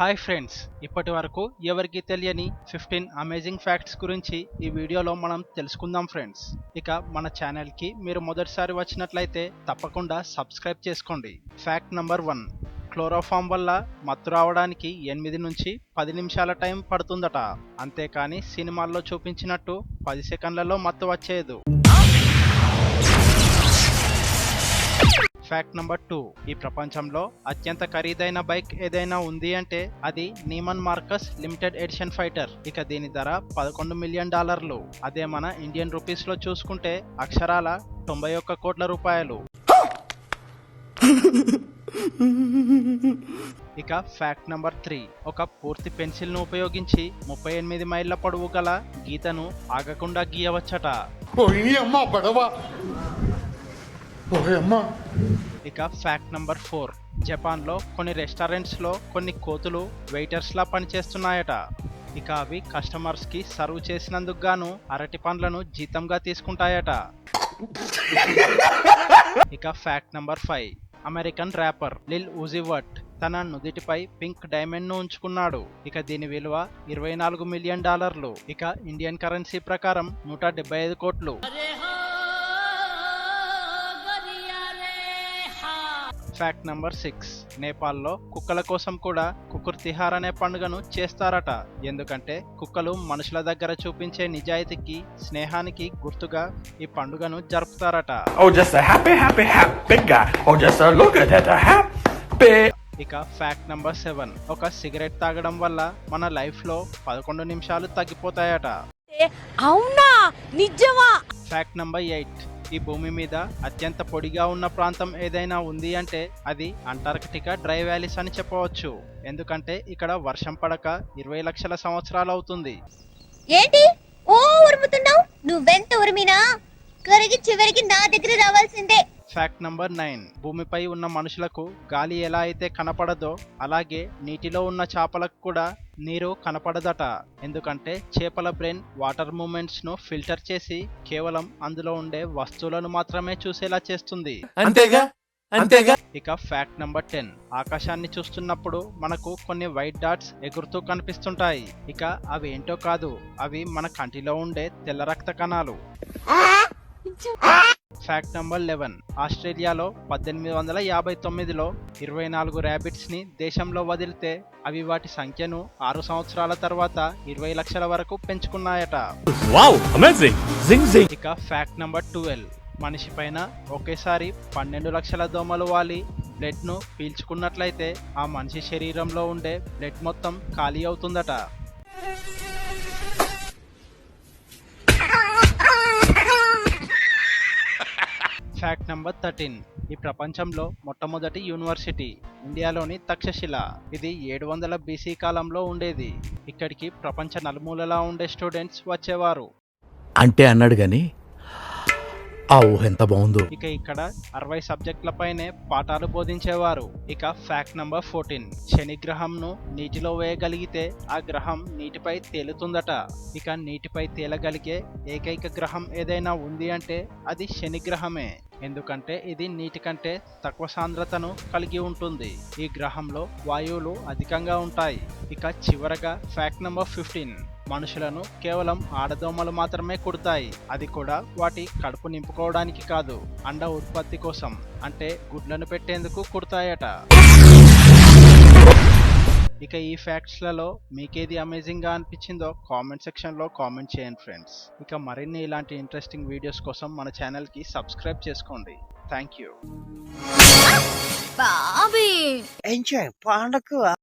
Hi friends ఇప్పటి వరకు ఎవరికి తెలియని ఫిఫ్టీన్ అమేజింగ్ ఫ్యాక్ట్స్ గురించి ఈ వీడియోలో మనం తెలుసుకుందాం ఫ్రెండ్స్ ఇక మన ఛానల్కి మీరు మొదటిసారి వచ్చినట్లయితే తప్పకుండా సబ్స్క్రైబ్ చేసుకోండి. ఫ్యాక్ట్ నంబర్ వన్ క్లోరోఫామ్ వల్ల మత్తు రావడానికి ఎనిమిది నుంచి పది నిమిషాల టైం పడుతుందట. అంతేకాని సినిమాల్లో చూపించినట్టు పది సెకండ్లలో మత్తు వచ్చేదు ఫ్యాక్ట్ నంబర్ టూ. ఈ ప్రపంచంలో అత్యంత ఖరీదైన బైక్ ఏదైనా ఉంది అంటే అది Neiman Marcus limited edition fighter. ఇక దీని ధర పదకొండు మిలియన్ డాలర్లు. అదే మన ఇండియన్ రూపీస్లో చూసుకుంటే అక్షరాల తొంభై ఒక్క కోట్ల రూపాయలు. ఇక ఫ్యాక్ట్ నంబర్ త్రీ. ఒక పూర్తి పెన్సిల్ను ఉపయోగించి ముప్పై ఎనిమిది మైళ్ళ పొడవు గల గీతను ఆగకుండా గీయవచ్చట. ఇక ఫ్యాక్ట్ నంబర్ ఫోర్ జపాన్లో కొన్ని రెస్టారెంట్స్లో కొన్ని కోతులు వెయిటర్స్లా పనిచేస్తున్నాయట. ఇక అవి కస్టమర్స్కి సర్వ్ చేసినందుకు గాను అరటి పండ్లను జీతంగా తీసుకుంటాయట. ఇక fact number five American rapper Lil Uzi Vert తన నుదిటిపై పింక్ డైమండ్ను ఉంచుకున్నాడు. ఇక దీని విలువ ఇరవై నాలుగు మిలియన్ డాలర్లు. ఇక ఇండియన్ కరెన్సీ ప్రకారం నూట డెబ్బై ఐదు కోట్లు. ఫ్యాక్ట్ నంబర్ సిక్స్ నేపాల్లో కుక్కల కోసం కూడా కుకుర్ తిహార్ అనే పండుగను చేస్తారట. ఎందుకంటే కుక్కలు మనుషుల దగ్గర చూపించే నిజాయితీకి స్నేహానికి గుర్తుగా ఈ పండుగను జరుపుతారట. Oh. Oh. ఇక ఫ్యాక్ట్ నంబర్ సెవెన్ ఒక సిగరెట్ తాగడం వల్ల మన లైఫ్లో పదకొండు నిమిషాలు తగ్గిపోతాయట. అవునా? నిజమా? ఫ్యాక్ట్ నంబర్ ఎయిట్ ఈ భూమి మీద అత్యంత పొడిగా ఉన్న ప్రాంతం ఏదైనా ఉంది అంటే అది అంటార్కిటికా డ్రై వ్యాలీస్ అని చెప్పవచ్చు. ఎందుకంటే ఇక్కడ వర్షం పడక ఇరవై లక్షల సంవత్సరాలు అవుతుంది. ఏంటి? ఓ ఉరుముతున్నావు? నువ్వెంత ఉరిమినా? కరిగి చివరికి నా దగ్గర రావాల్సిందే. ఫ్యాక్ట్ నంబర్ నైన్ భూమిపై ఉన్న మనుషులకు గాలి ఎలా అయితే కనపడదో అలాగే నీటిలో ఉన్న చేపలకు కూడా నీరు కనపడదట. ఎందుకంటే చేపల బ్రెయిన్ వాటర్ మూమెంట్స్ను ఫిల్టర్ చేసి కేవలం అందులో ఉండే వస్తువులను మాత్రమే చూసేలా చేస్తుంది. అంతేగా? అంతేగా? ఇక ఫ్యాక్ట్ నంబర్ టెన్ ఆకాశాన్ని చూస్తున్నప్పుడు మనకు కొన్ని వైట్ డాట్స్ ఎగురుతూ కనిపిస్తుంటాయి. ఇక అవి ఏంటో కాదు. అవి మన కంటిలో ఉండే తెల్ల రక్త కణాలు. ఫ్యాక్ట్ నంబర్ లెవెన్ ఆస్ట్రేలియాలో పద్దెనిమిది వందల యాభై తొమ్మిదిలో ఇరవై నాలుగు ర్యాబిట్స్ని దేశంలో వదిలితే అవి వాటి సంఖ్యను ఆరు సంవత్సరాల తర్వాత ఇరవై లక్షల వరకు పెంచుకున్నాయట! ఇక ఫ్యాక్ట్ నంబర్ ట్వెల్వ్ మనిషి పైన ఒకేసారి పన్నెండు లక్షల దోమలు వాలి. బ్లడ్ను పీల్చుకున్నట్లయితే ఆ మనిషి శరీరంలో ఉండే బ్లడ్ మొత్తం ఖాళీ అవుతుందట. ఫ్యాక్ట్ నంబర్ థర్టీన్ ఈ ప్రపంచంలో మొట్టమొదటి యూనివర్సిటీ ఇండియాలోని తక్షశిల. ఇది ఏడు వందల బీసీ కాలంలో ఉండేది. ఇక్కడికి ప్రపంచ నలుమూలలా ఉండే స్టూడెంట్స్ వచ్చేవారు. అంటే అన్నాడు గాని ఆ ఊహ ఎంత బాగుందో. ఇక ఇక్కడ అరవై సబ్జెక్టులపైనే పాఠాలు బోధించేవారు. ఇక ఫ్యాక్ట్ నంబర్ ఫోర్టీన్ శని గ్రహంను నీటిలో వేయగలిగితే ఆ గ్రహం నీటిపై తేలుతుందట. ఇక నీటిపై తేలగలిగే ఏకైక గ్రహం ఏదైనా ఉంది అంటే అది శని గ్రహమే. ఎందుకంటే ఇది నీటి కంటే తక్కువ సాంద్రతను కలిగి ఉంటుంది. ఈ గ్రహంలో వాయువులు అధికంగా ఉంటాయి. ఇక చివరగా ఫ్యాక్ట్ నెంబర్ ఫిఫ్టీన్ మనుషులను కేవలం ఆడదోమలు మాత్రమే కుడతాయి. అది కూడా వాటి కడుపు నింపుకోవడానికి కాదు అండ ఉత్పత్తి కోసం అంటే గుడ్లను పెట్టేందుకు కుడతాయట. ఇక ఈ ఫ్యాక్ట్స్లలో మీకేది అమేజింగ్గా అనిపించిందో కామెంట్ సెక్షన్లో కామెంట్ చేయండి ఫ్రెండ్స్. ఇక మరిన్ని ఇలాంటి ఇంట్రెస్టింగ్ వీడియోస్ కోసం మన ఛానల్కి సబ్స్క్రైబ్ చేసుకోండి. Thank you Bobby! Enjoy పండగ